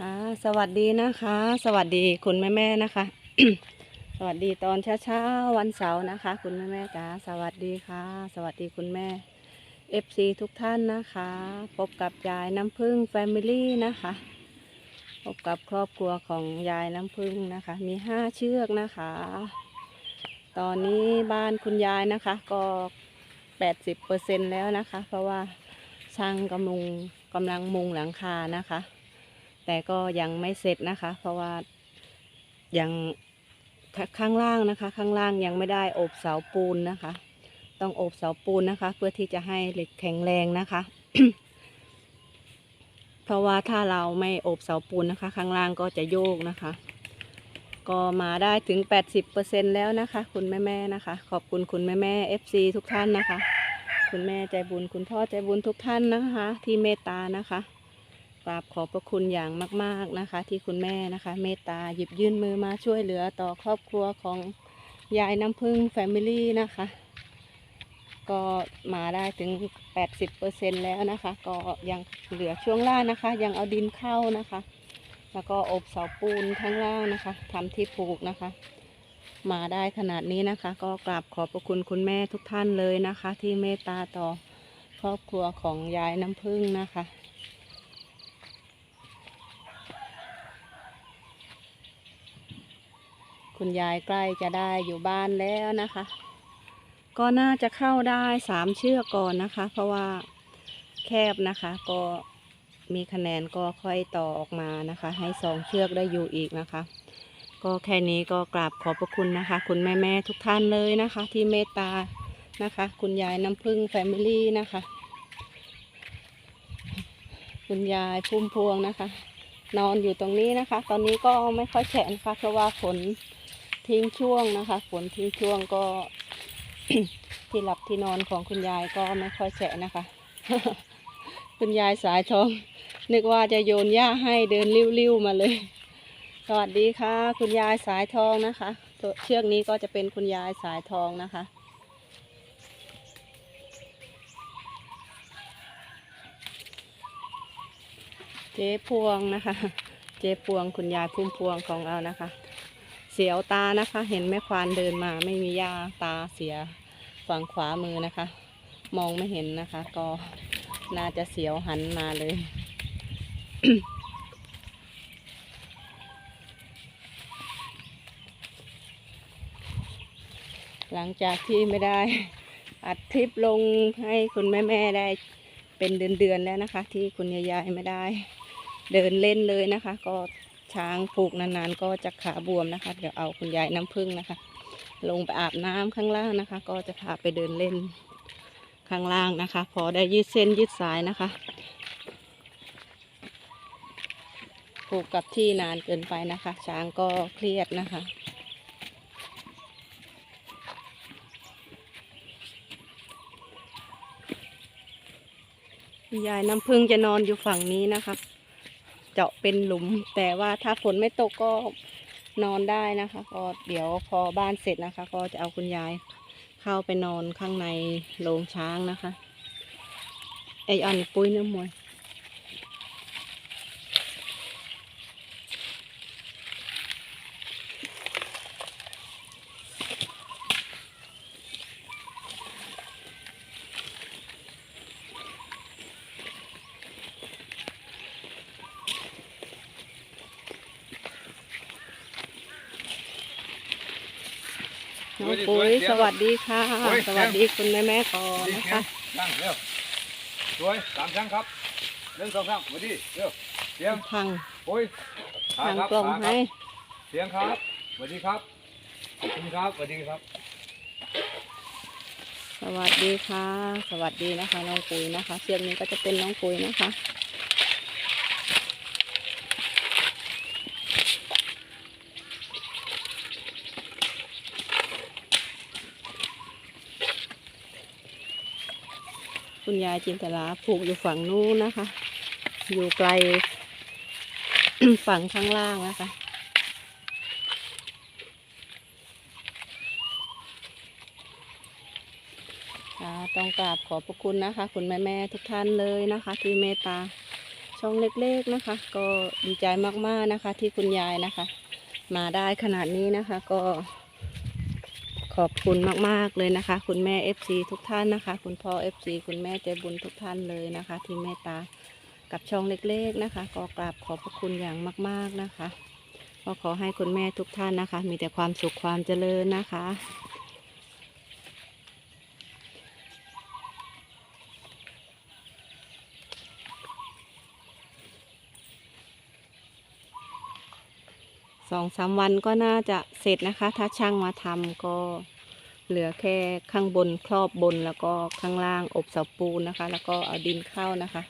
ค่ะสวัสดีนะคะ สวัสดีคุณแม่แม่นะคะ สวัสดีตอนเช้าๆวันเสาร์นะคะ คุณแม่แม่จ๋าสวัสดีค่ะ สวัสดีคุณแม่ FC ทุกท่านนะคะ พบกับยายน้ำพึ่งแฟมิลี่นะคะพบกับครอบครัวของยายน้ำพึ่งนะคะ มีห้าเชือกนะคะ ตอนนี้บ้านคุณยายนะคะ ก็แปดสิบเปอร์เซ็นแล้วนะคะ เพราะว่าช่างกำลังกำลังมุงหลังคานะคะ แต่ก็ยังไม่เสร็จนะคะ เพราะว่ายังข้างล่างนะคะ ข้างล่างยังไม่ได้อบเสาปูนนะคะ ต้องอบเสาปูนนะคะ เพื่อที่จะให้เหล็กแข็งแรงนะคะ เพราะว่าถ้าเราไม่อบเสาปูนนะคะ ข้างล่างก็จะโยกนะคะ ก็มาได้ถึง 80%แล้วนะคะ คุณแม่ๆนะคะ ขอบคุณคุณแม่ๆ FC ทุกท่านนะคะ คุณแม่ใจบุญคุณพ่อใจบุญทุกท่านนะคะ ที่เมตตานะคะ กราบขอบพระคุณอย่างมาก ๆนะคะ ที่คุณแม่นะคะ เมตตาหยิบยื่นมือมาช่วยเหลือต่อครอบครัวของยายน้ำพึ่งแฟมิลี่นะคะ ก็มาได้ถึง 80%แล้วนะคะ ก็ยังเหลือช่วงล่างนะคะ ยังเอาดินเข้านะคะ แล้วก็อบเสาปูนข้างล่างนะคะทำที่ปลูกนะคะมาได้ขนาดนี้นะคะ ก็กราบขอบพระคุณคุณแม่ทุกท่านเลยนะคะ ที่เมตตาต่อครอบครัวของยายน้ำพึ่งนะคะ คุณยายใกล้จะได้อยู่บ้านแล้วนะคะ ก็น่าจะเข้าได้สามเชือกก่อนนะคะ เพราะว่าแคบนะคะ ก็มีคะแนนก็ค่อยต่อออกมานะคะ ให้สองเชือกได้อยู่อีกนะคะ ก็แค่นี้ก็กราบขอบพระคุณนะคะ คุณแม่แม่ทุกท่านเลยนะคะ ที่เมตตานะคะ คุณยายน้ำพึ่งแฟมิลี่นะคะ คุณยายพุ่มพวงนะคะ นอนอยู่ตรงนี้นะคะ ตอนนี้ก็ไม่ค่อยแฉะนะคะเพราะว่าฝน ทิ้งช่วงนะคะ ฝนทิ้งช่วงก็ ที่หลับที่นอนของคุณยายก็ไม่ค่อยแฉะนะคะ คุณยายสายทอง นึกว่าจะโยนหญ้าให้เดินริ้วๆมาเลย สวัสดีค่ะ คุณยายสายทองนะคะตัวเชือกนี้ก็จะเป็นคุณยายสายทองนะคะเจ๊พวงนะคะ เจ๊พวงคุณยายพุ่มพวงของเรานะคะ เสียวตานะคะ เห็นแม่ควานเดินมา ไม่มียาตาเสียฝั่งขวามือนะคะ มองไม่เห็นนะคะ ก็น่าจะเสียวหันมาเลย หลังจากที่ไม่ได้อัดคลิปลงให้คุณแม่ๆได้เป็นเดือนๆแล้วนะคะ ที่คุณยายๆไม่ได้เดินเล่นเลยนะคะ ก็ ช้างผูกนานๆ ก็จะขาบวมนะคะ เดี๋ยวเอาคุณยายน้ำพึ่งนะคะ ลงไปอาบน้ำข้างล่างนะคะ ก็จะพาไปเดินเล่นข้างล่างนะคะ พอได้ยืดเส้นยืดสายนะคะผูกกับที่นานเกินไปนะคะ ช้างก็เครียดนะคะยายน้ำพึ่งจะนอนอยู่ฝั่งนี้นะครับ เจาะเป็นหลุม แต่ว่าถ้าฝนไม่ตกก็นอนได้นะคะ ก็เดี๋ยวพอบ้านเสร็จนะคะ ก็จะเอาคุณยายเข้าไปนอนข้างในโรงช้างนะคะ ไออันปุ้ยน้ำมวย น้องปุ้ยสวัสดีค่ะ สวัสดีคุณแม่แม่ๆก่อนนะคะนั่งเร็วสวยสามครั้งครับหนึ่งสองสามมาดิเร็วเสียงทางโอ้ยขาทางครับกลมขาครัให้บเสียงครับสวัสดีครับขอบคุณครับสวัสดีครับ สวัสดีค่ะ สวัสดีนะคะ น้องปุ้ยนะคะ เชือกนี้ก็จะเป็นน้องปุ้ยนะคะ คุณยายจินตลาผูกอยู่ฝั่งนู้นนะคะ อยู่ไกลฝั่งข้างล่างนะคะต้องกราบขอบพระคุณนะคะ คุณแม่ๆทุกท่านเลยนะคะ ที่เมตตาช่องเล็กๆนะคะ ก็ดีใจมากๆนะคะ ที่คุณยายนะคะ มาได้ขนาดนี้นะคะ ก็ ขอบคุณมาก ๆ เลยนะคะ คุณแม่ FC ทุกท่านนะคะ คุณพ่อ FC คุณแม่ใจบุญทุกท่านเลยนะคะ ที่เมตตากับช่องเล็ก ๆนะคะ ก็กราบขอบพระคุณอย่างมาก ๆนะคะ ก็ขอให้คุณแม่ทุกท่านนะคะ มีแต่ความสุขความเจริญนะคะ สองสามวันก็น่าจะเสร็จนะคะ ถ้าช่างมาทำก็เหลือแค่ข้างบนครอบบนแล้วก็ข้างล่างอบเสาปูนนะคะ แล้วก็เอาดินเข้านะคะ